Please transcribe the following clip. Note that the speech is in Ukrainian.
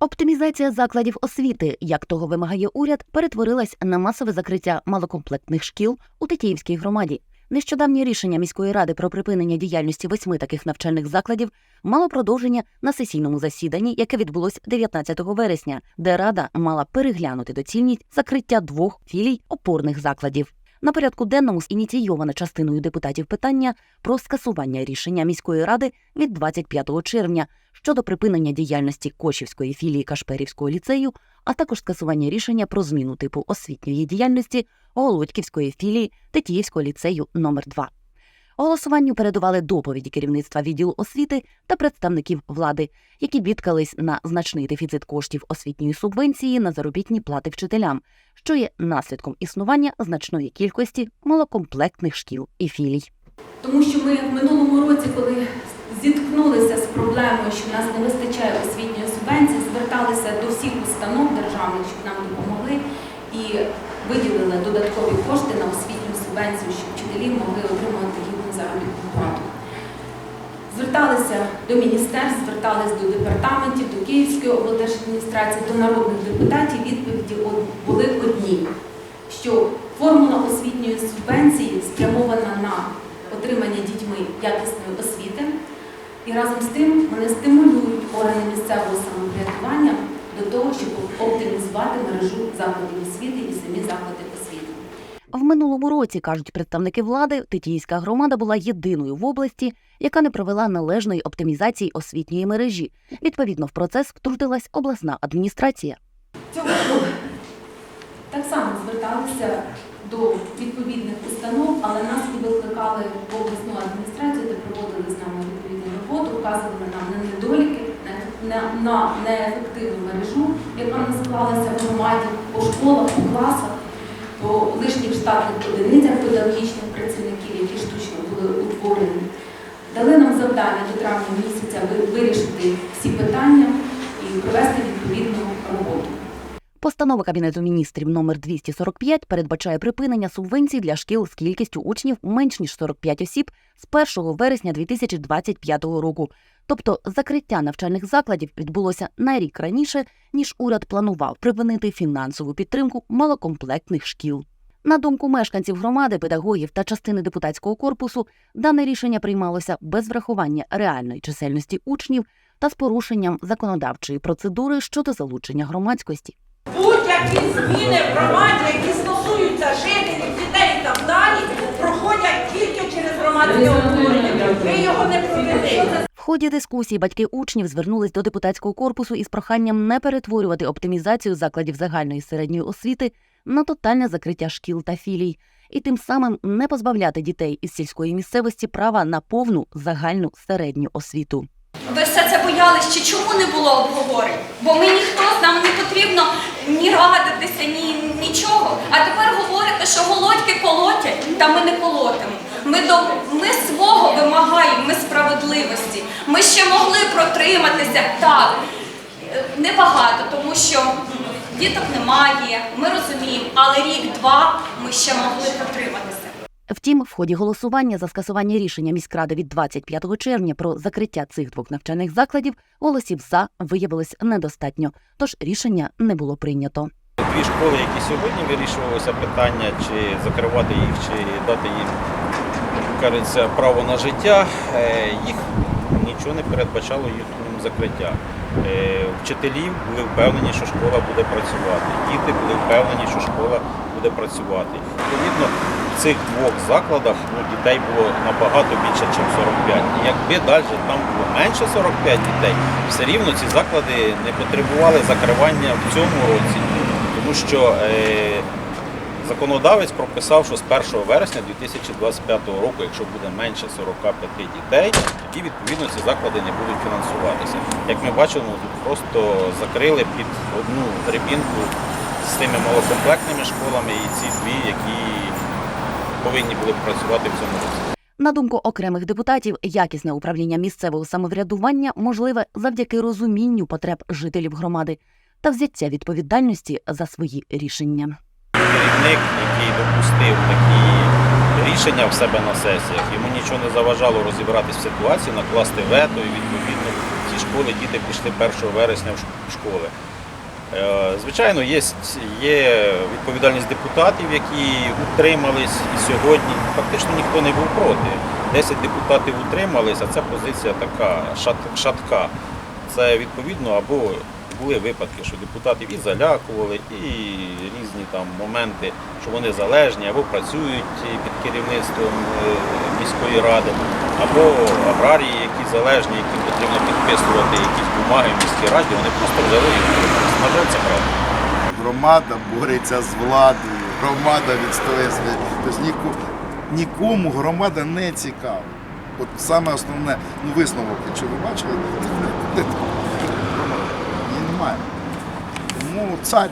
Оптимізація закладів освіти, як того вимагає уряд, перетворилась на масове закриття малокомплектних шкіл у Тетіївській громаді. Нещодавнє рішення міської ради про припинення діяльності восьми таких навчальних закладів мало продовження на сесійному засіданні, яке відбулось 19 вересня, де рада мала переглянути доцільність закриття двох філій опорних закладів. На порядку денному ініційоване частиною депутатів питання про скасування рішення міської ради від 25 червня щодо припинення діяльності Кошівської філії Кашперівського ліцею, а також скасування рішення про зміну типу освітньої діяльності Голодьківської філії Тетіївського ліцею номер 2 Голосуванню передували доповіді керівництва відділу освіти та представників влади, які бідкались на значний дефіцит коштів освітньої субвенції на заробітні плати вчителям, що є наслідком існування значної кількості малокомплектних шкіл і філій. Тому що ми в минулому році, коли зіткнулися з проблемою, що в нас не вистачає освітньої субвенції, зверталися до всіх установ державних, щоб нам допомогли, і виділили додаткові кошти на освітню субвенцію, щоб вчителі могли отримувати гідну заробітну плату. Зверталися до міністерств, зверталися до департаментів, до Київської облдержадміністрації, до народних депутатів. Відповіді були одні, що формула освітньої субвенції спрямована на отримання дітьми якісної освіти, і разом з тим вони стимулюють органи місцевого самоврядування до того, щоб оптимізувати мережу закладів освіти і самі. В минулому році, кажуть представники влади, Тетіївська громада була єдиною в області, яка не провела належної оптимізації освітньої мережі. Відповідно, в процес втрутилась обласна адміністрація. Цього року так само зверталися до відповідних установ, але нас і викликали в обласну адміністрацію, де проводили з нами відповідну роботу, вказували нам на недоліки, на, неефективну мережу, яка не склалася в громаді по школах, по класах, по лишніх штатних одиницях педагогічних працівників, які штучно були утворені. Дали нам завдання до травня місяця вирішити всі питання і провести відповідну роботу. Постанова Кабінету міністрів номер 245 передбачає припинення субвенцій для шкіл з кількістю учнів менш ніж 45 осіб з 1 вересня 2025 року. Тобто закриття навчальних закладів відбулося на рік раніше, ніж уряд планував припинити фінансову підтримку малокомплектних шкіл. На думку мешканців громади, педагогів та частини депутатського корпусу, дане рішення приймалося без врахування реальної чисельності учнів та з порушенням законодавчої процедури щодо залучення громадськості. Будь-які зміни в громаді, які стосуються жителів, дітей і так далі, проходять тільки через громадське обговорення. Ви його не проведете. В ході дискусії батьки учнів звернулись до депутатського корпусу із проханням не перетворювати оптимізацію закладів загальної середньої освіти на тотальне закриття шкіл та філій, і тим самим не позбавляти дітей із сільської місцевості права на повну загальну середню освіту. Ви все це боялись, чи чому не було обговорень? Бо ми ніхто нам не потрібно ні радитися, ні нічого. А тепер говорите, що голодьки колотять, та ми не колотимо. Ми до ми свого вимагаємо, ми справедливості. Ми ще могли протриматися так. Небагато, тому що діток немає, ми розуміємо, але рік-два ми ще могли протриматися. Втім, в ході голосування за скасування рішення міськради від 25 червня про закриття цих двох навчальних закладів голосів за виявилось недостатньо, тож рішення не було прийнято. Дві школи, які сьогодні вирішувалося питання, чи закривати їх, чи дати їм кажеться, право на життя, е, їх нічого не передбачало їхнім закриття. Е, Вчителі були впевнені, що школа буде працювати. Діти були впевнені, що школа буде працювати. Відповідно, в цих двох закладах ну, дітей було набагато більше, ніж 45. І якби далі там було менше 45 дітей, все рівно ці заклади не потребували закривання в цьому році, тому що е, законодавець прописав, що з 1 вересня 2025 року, якщо буде менше 45 дітей, тоді відповідно ці заклади не будуть фінансуватися. Як ми бачимо, тут просто закрили під одну гребінку з тими малокомплектними школами і ці дві, які повинні були працювати в цьому році. На думку окремих депутатів, якісне управління місцевого самоврядування можливе завдяки розумінню потреб жителів громади та взяття відповідальності за свої рішення. Керівник, який допустив такі рішення в себе на сесіях, йому нічого не заважало розібратися в ситуації, накласти вето і відповідно ці школи, діти пішли 1 вересня в школи. Е, Звичайно, є, є відповідальність депутатів, які утримались і сьогодні. Фактично ніхто не був проти. 10 депутатів утримались, а ця позиція така шат, шатка. Це відповідно або були випадки, що депутатів і залякували, і різні там моменти, що вони залежні, або працюють під керівництвом е, міської ради, або аграрії, які залежні, яким потрібно підписувати якісь бумаги в міській раді, вони просто взяли утримались. На правда. Громада бореться з владою, громада відстоює своє. Тобто нікому громада не цікава. От саме основне, ну висновок, якщо ви бачили, де-